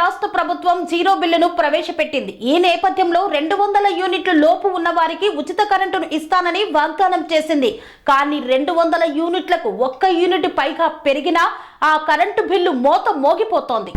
రాష్ట్ర ప్రభుత్వం జీరో బిల్లును ప్రవేశపెట్టింది. ఈ నేపథ్యంలో రెండు వందల యూనిట్లు లోపు ఉన్న వారికి ఉచిత కరెంటును ఇస్తానని వాగ్దానం చేసింది. కానీ రెండు వందల యూనిట్లకు ఒక్క యూనిట్ పైగా పెరిగినా ఆ కరెంటు బిల్లు మోత మోగిపోతోంది.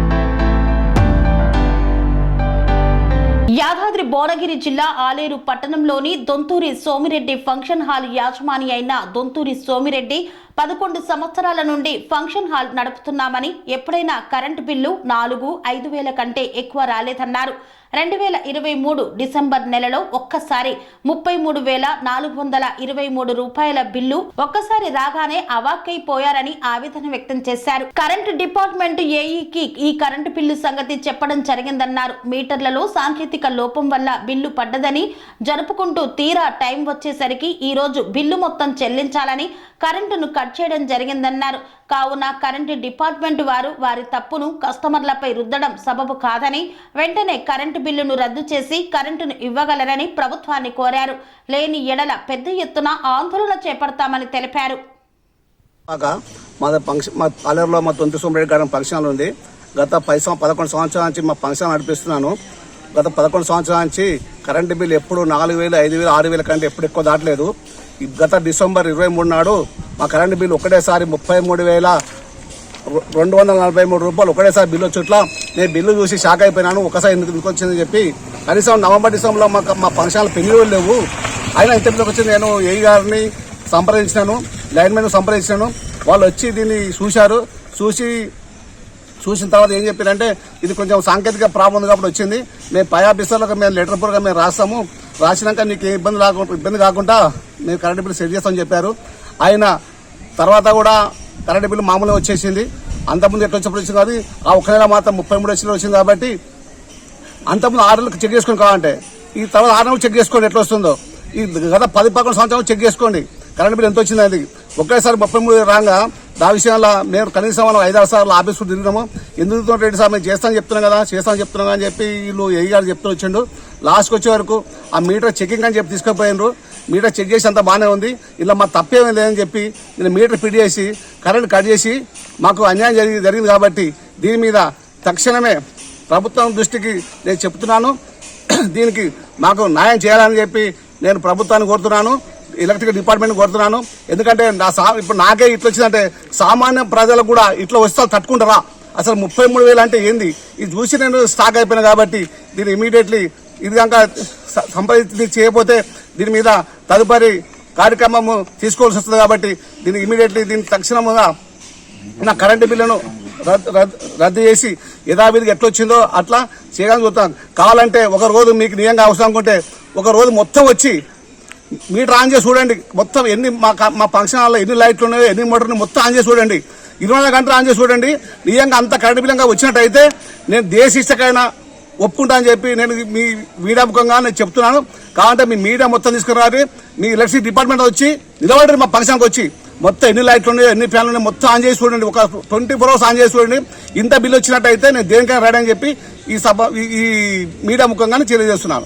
యాదాద్రి భువనగిరి జిల్లా ఆలేరు పట్టణంలోని దొంతూరి సోమిరెడ్డి ఫంక్షన్ హాల్ యాజమాని అయిన దొంతూరి సోమిరెడ్డి పదకొండు సంవత్సరాల నుండి ఫంక్షన్ హాల్ నడుపుతున్నామని ఎప్పుడైనా కరెంటు బిల్లు నాలుగు ఐదు వేల కంటే ఎక్కువ రాలేదన్నారు. రెండు వేల ఇరవై మూడు డిసెంబర్ నెలలో ఒక్కసారి ముప్పై మూడు వేల నాలుగు వందల ఇరవై మూడు రూపాయల బిల్లు ఒక్కసారి రాగానే అవాక్కైపోయారని ఆవేదన వ్యక్తం చేశారు. కరెంటు డిపార్ట్మెంట్ ఏఈకి ఈ కరెంటు బిల్లు సంగతి చెప్పడం జరిగిందన్నారు. మీటర్లలో సాంకేతిక లోపం వల్ల బిల్లు పడ్డదని జరుపుకుంటూ తీరా టైం వచ్చేసరికి ఈ రోజు బిల్లు మొత్తం చెల్లించాలని కరెంటును కట్ కట్ చేయడం జరిగిందన్నారు. కావున కరెంటు డిపార్ట్మెంట్ వారు వారి తప్పును కస్టమర్లపై రుద్దడం సబబు కాదని వెంటనే కరెంటు బిల్లును రద్దు చేసి కరెంటును ఇవ్వగలరని ప్రభుత్వాన్ని కోరారు. లేని ఎడల పెద్ద ఎత్తున ఆందోళన చేపడతామని తెలిపారు. మా ఫంక్షన్ మా పాలేరులో మా తొంతి సోమరెడ్డి గారి ఫంక్షన్ ఉంది. గత పది సంవ పదకొండు సంవత్సరాల నుంచి మా ఫంక్షన్ నడిపిస్తున్నాను. గత పదకొండు సంవత్సరాల నుంచి కరెంటు బిల్లు ఎప్పుడు నాలుగు వేలు ఐదు వేలు ఆరు వేల కంటే ఎప్పుడు ఎక్కువ దాటలేదు. గత డిసెంబర్ ఇరవై మూడు నాడు మా కరెంటు బిల్లు ఒకటేసారి ముప్పై మూడు వేల రెండు వందల నలభై మూడు రూపాయలు ఒకటేసారి బిల్లు వచ్చేట్ల నేను బిల్లు చూసి షాక్ అయిపోయినాను ఒకసారి ఎందుకు ఎందుకు వచ్చిందని చెప్పి. కనీసం నవంబర్ డిసెంబర్లో మాకు మా ఫంక్షన్లు పెళ్ళి లేవు. అయినా ఇంత బిల్లుకి వచ్చి నేను ఏ గారిని సంప్రదించినాను లైన్మెన్ సంప్రదించినాను. వాళ్ళు వచ్చి దీన్ని చూశారు. చూసి చూసిన తర్వాత ఏం చెప్పారంటే ఇది కొంచెం సాంకేతిక ప్రాబ్లం ఉంది కాబట్టి వచ్చింది. మేము పై ఆఫీసర్లకు మేము లెటర్ పూర్గా మేము రాస్తాము. రాసినాక నీకు ఏ ఇబ్బంది రాకుండా ఇబ్బంది కాకుండా మేము కరెంట్ బిల్ సెట్ చేస్తామని చెప్పారు. ఆయన తర్వాత కూడా కరెంటు బిల్లు మామూలుగా వచ్చేసింది. అంతకుముందు ఎట్లా వచ్చేప్పుడు వచ్చింది కాదు. ఆ ఒక్క నెల మాత్రం ముప్పై మూడు వచ్చిన వచ్చింది కాబట్టి అంతకుముందు ఆరు నెలలకు చెక్ చేసుకుని కావాలంటే. ఈ తర్వాత ఆరు చెక్ చేసుకోండి ఎట్లా వస్తుందో. ఈ గత పది పదకొండు సంవత్సరాలు చెక్ చేసుకోండి. కరెంట్ బిల్ ఎంత వచ్చింది అది ఒకేసారి ముప్పై మూడు రాగా దా విషయంలో మేము కనీసం మనం ఐదారు సార్లు ఆఫీస్ తిరిగినాము. ఎందుకు రెడ్డి సార్? మేము చేస్తాను చెప్తున్నాం కదా చేస్తాను చెప్తున్నాం అని చెప్పి వీళ్ళు ఏ గారు చెప్తూ వచ్చిండు. లాస్ట్కి వచ్చే వరకు ఆ మీటర్ చెకింగ్ అని చెప్పి తీసుకుపోయినారు. మీటర్ చెక్ చేసి అంత బాగానే ఉంది. ఇలా మా తప్పేమీ లేదని చెప్పి నేను మీటర్ ఫిట్ చేసి కరెంట్ కట్ చేసి మాకు అన్యాయం జరిగి జరిగింది కాబట్టి దీని మీద తక్షణమే ప్రభుత్వం దృష్టికి నేను చెప్తున్నాను. దీనికి మాకు న్యాయం చేయాలని చెప్పి నేను ప్రభుత్వాన్ని కోరుతున్నాను. ఎలక్ట్రికల్ డిపార్ట్మెంట్ కోరుతున్నాను. ఎందుకంటే నా సా ఇప్పుడు నాకే ఇట్లా వచ్చిందంటే సామాన్య ప్రజలకు కూడా ఇట్లా వస్తే తట్టుకుంటారా? అసలు ముప్పై మూడు వేలు అంటే ఏంది? ఇది చూసి నేను స్టాక్ అయిపోయినా కాబట్టి దీన్ని ఇమీడియట్లీ ఇది కనుక సంపాదించి చేయకపోతే దీని మీద తదుపరి కార్యక్రమము తీసుకోవాల్సి వస్తుంది కాబట్టి దీన్ని ఇమీడియట్లీ దీని తక్షణముగా నా కరెంటు బిల్లును రద్దు రద్దు- రద్దు చేసి యథావిధిగా ఎట్లొచ్చిందో అట్లా చేయడానికి చూస్తాను. కావాలంటే ఒక రోజు మీకు నియంగా అవసరం అనుకుంటే ఒక రోజు మొత్తం వచ్చి మీటర్ ఆన్ చేసి చూడండి. మొత్తం ఎన్ని మా మా ఫంక్షన్ హాల్లో ఎన్ని లైట్లు ఉన్నాయో ఎన్ని మోటార్లు మొత్తం ఆన్ చేసి చూడండి. ఇరవై నాలుగు గంటలు ఆన్ చేసి చూడండి. నిజంగా అంత కరెంటు బిల్లంగా వచ్చినట్టయితే నేను దేశిష్టకైనా ఒప్పుకుంటా అని చెప్పి నేను మీ మీడియా ముఖంగా నేను చెప్తున్నాను. కావాలంటే మీ మీడియా మొత్తం తీసుకురారి మీ ఎలక్ట్రిసిటీ డిపార్ట్మెంట్ వచ్చి నిలబడి మా ఫంక్షన్కి వచ్చి. మొత్తం ఎన్ని లైట్లు ఉన్నాయో ఎన్ని ఫ్యాన్లు ఉన్నాయో మొత్తం ఆన్ చేసి చూడండి. ఒక ట్వంటీ ఫోర్ అవర్స్ ఆన్ చేసి చూడండి. ఇంత బిల్లు వచ్చినట్టయితే నేను దేనికైనా రాడని చెప్పి ఈ సభ ఈ- ఈ మీడియా ముఖంగానే తెలియజేస్తున్నాను.